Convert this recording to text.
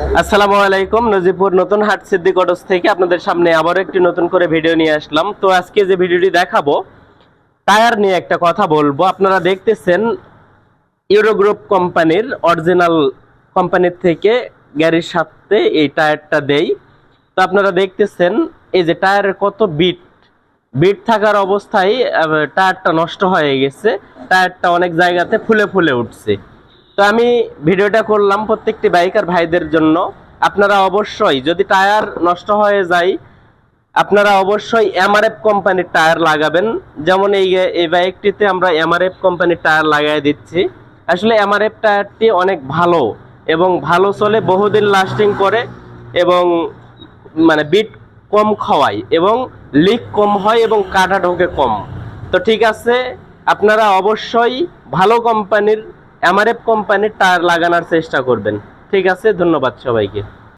আসসালামু আলাইকুম নজিপুর নতুন হাট সিদ্দিক অটোস থেকে আপনাদের সামনে আবারও একটি নতুন করে ভিডিও নিয়ে আসলাম। তো আজকে যে ভিডিওটি দেখাবো টায়ার নিয়ে একটা কথা বলব। আপনারা দেখতেছেন ইউরো গ্রুপ কোম্পানির অরিজিনাল কোম্পানির থেকে গাড়ির সাথে এই টায়ারটা দেই। তো আপনারা দেখতেছেন, এই যে টায়ারের কত বিট। বিট থাকার অবস্থায় টায়ারটা নষ্ট হয়ে গেছে। টায়ারটা অনেক জায়গাতে ফুলে ফুলে উঠছে। তো আমি ভিডিওটা করলাম প্রত্যেকটি বাইকার ভাইদের জন্য। আপনারা অবশ্যই যদি টায়ার নষ্ট হয়ে যায়, আপনারা অবশ্যই এমআরএফ কোম্পানির টায়ার লাগাবেন। যেমন এই এই বাইকটিতে আমরা এমআরএফ কোম্পানির টায়ার লাগাই দিচ্ছি। আসলে এমআরএফ টায়ারটি অনেক ভালো এবং ভালো চলে, বহুদিন লাস্টিং করে এবং মানে বিট কম খাওয়ায় এবং লিক কম হয় এবং কাটা ঢোকে কম। তো ঠিক আছে, আপনারা অবশ্যই ভালো কোম্পানির এমআরএফ কোম্পানির টায়ার লাগানোর চেষ্টা করবেন। ঠিক আছে ধন্যবাদ সবাইকে।